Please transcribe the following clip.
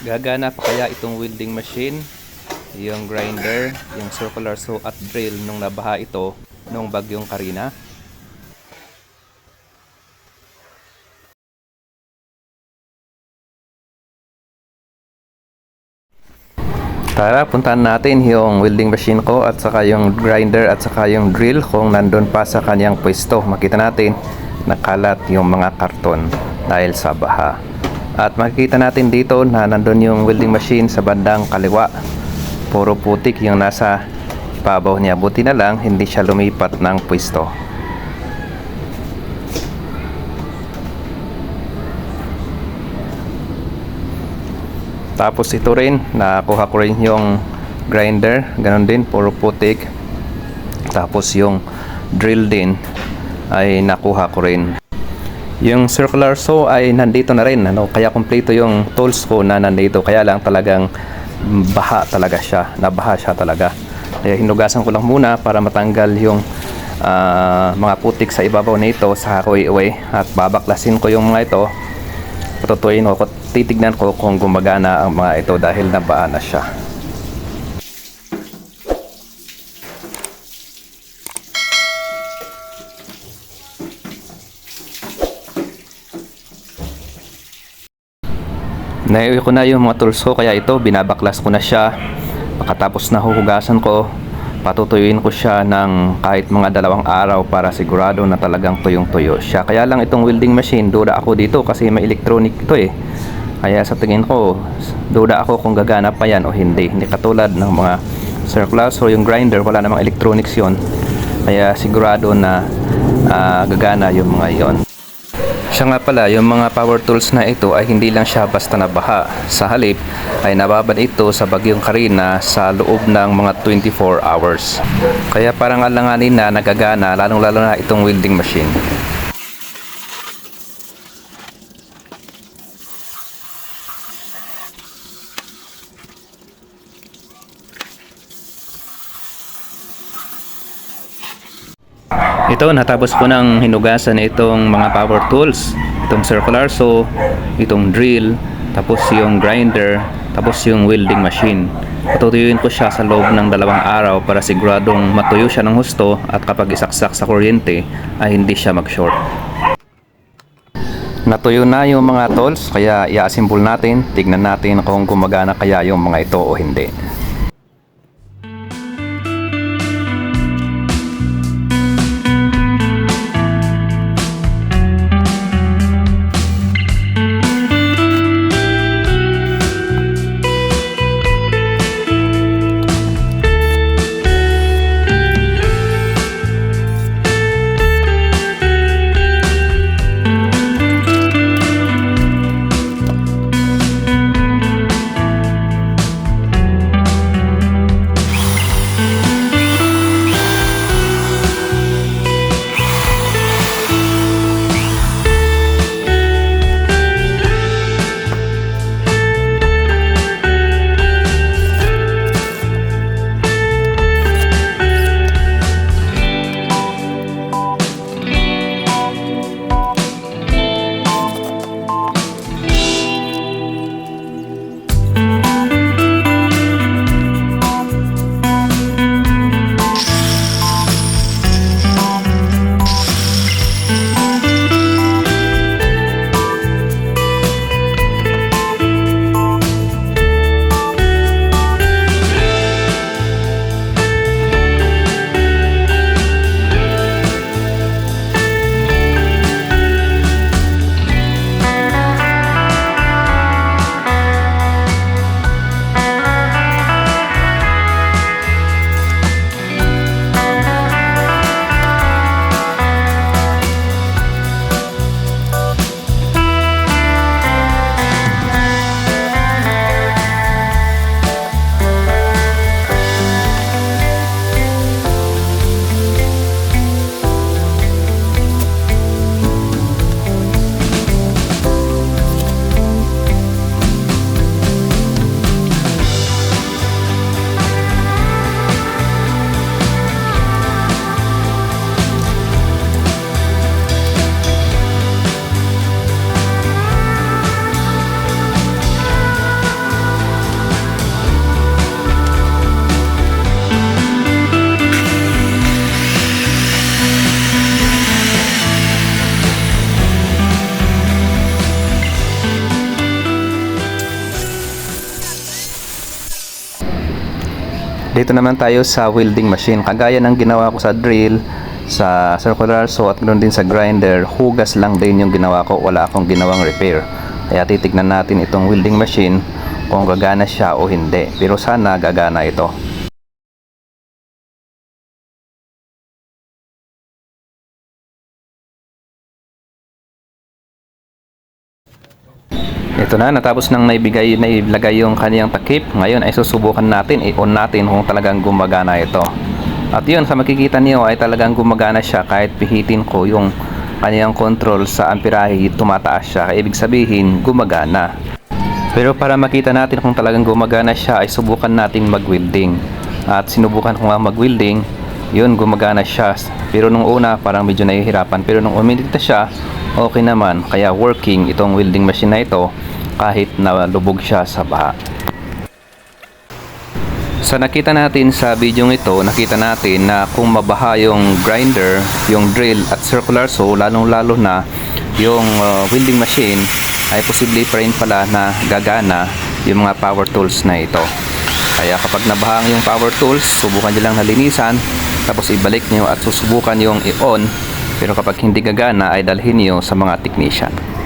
Gagana pa kaya itong welding machine, yung grinder, yung circular saw at drill nung nabaha ito nung bagyong Karina? Tara, puntahan natin yung welding machine ko at saka yung grinder at saka yung drill kung nandun pa sa kanyang pwesto. Makita natin nakalat yung mga karton dahil sa baha. At makikita natin dito na nandun yung welding machine sa bandang kaliwa. Puro putik yung nasa ibabaw niya. Buti na lang hindi siya lumipat ng pwesto. Tapos ito rin, nakuha ko rin yung grinder, ganun din, puro putik. Tapos yung drill din ay nakuha ko rin. Yung circular saw ay nandito na rin, ano, kaya kumpleto yung tools ko na nandito. Kaya lang talagang baha talaga siya, nabaha siya talaga. Kaya hinugasan ko lang muna para matanggal yung ah, mga putik sa ibabaw nito sa iwi at babaklasin ko yung mga ito patutuyin ko, titignan ko kung gumagana ang mga ito dahil nabaa na siya. Naiuwi ko na yung mga tools ko kaya ito binabaklas ko na siya. Pagkatapos na huhugasan ko, patutuyuin ko siya ng kahit mga dalawang araw para sigurado na talagang tuyong-tuyo siya. Kaya lang itong welding machine, duda ako dito kasi may electronic ito eh. Kaya sa tingin ko, duda ako kung gagana pa yan o hindi. Hindi katulad ng mga circular so yung grinder, wala namang electronics yon Kaya sigurado na ah, gagana yung mga yon. Siya nga pala, yung mga power tools na ito ay hindi lang siya basta nabaha. Sa halip ay nababad ito sa bagyong Karina sa loob ng mga 24 hours. Kaya parang alanganin na nagagana lalong lalo na itong welding machine. Ito, natapos ko ng hinugasan itong mga power tools. Itong circular saw, itong drill, tapos yung grinder, tapos yung welding machine. Patutuyuin ko siya sa loob ng dalawang araw para siguradong matuyo siya ng husto at kapag isaksak sa kuryente ay hindi siya mag-short. Natuyo na yung mga tools kaya i-assemble natin. Tignan natin kung gumagana kaya yung mga ito o hindi. Dito naman tayo sa welding machine. Kagaya ng ginawa ko sa drill, sa circular saw at ganoon din sa grinder, hugas lang din yung ginawa ko. Wala akong ginawang repair. Kaya titignan natin itong welding machine kung gagana siya o hindi. Pero sana gagana ito. Ito na, natapos nang naibigay, nailagay yung kaniyang takip. Ngayon ay susubukan natin, i-on natin kung talagang gumagana ito. At yun, sa makikita niyo ay talagang gumagana siya kahit pihitin ko yung kaniyang control sa amperahe, tumataas siya. Kaya ibig sabihin, gumagana. Pero para makita natin kung talagang gumagana siya, ay subukan nating mag-welding. At sinubukan ko nga mag-welding, yun, gumagana siya. Pero nung una, parang medyo nahihirapan. Pero nung umidita siya, okay naman. Kaya working itong welding machine na ito kahit na lubog siya sa baha. Sa nakita natin sa video ito, nakita natin na kung mabaha yung grinder, yung drill at circular saw, lalong lalo na yung uh, welding machine, ay posible pa rin pala na gagana yung mga power tools na ito. Kaya kapag nabahang yung power tools, subukan nyo lang nalinisan, tapos ibalik nyo at susubukan yung i-on, pero kapag hindi gagana ay dalhin nyo sa mga technician.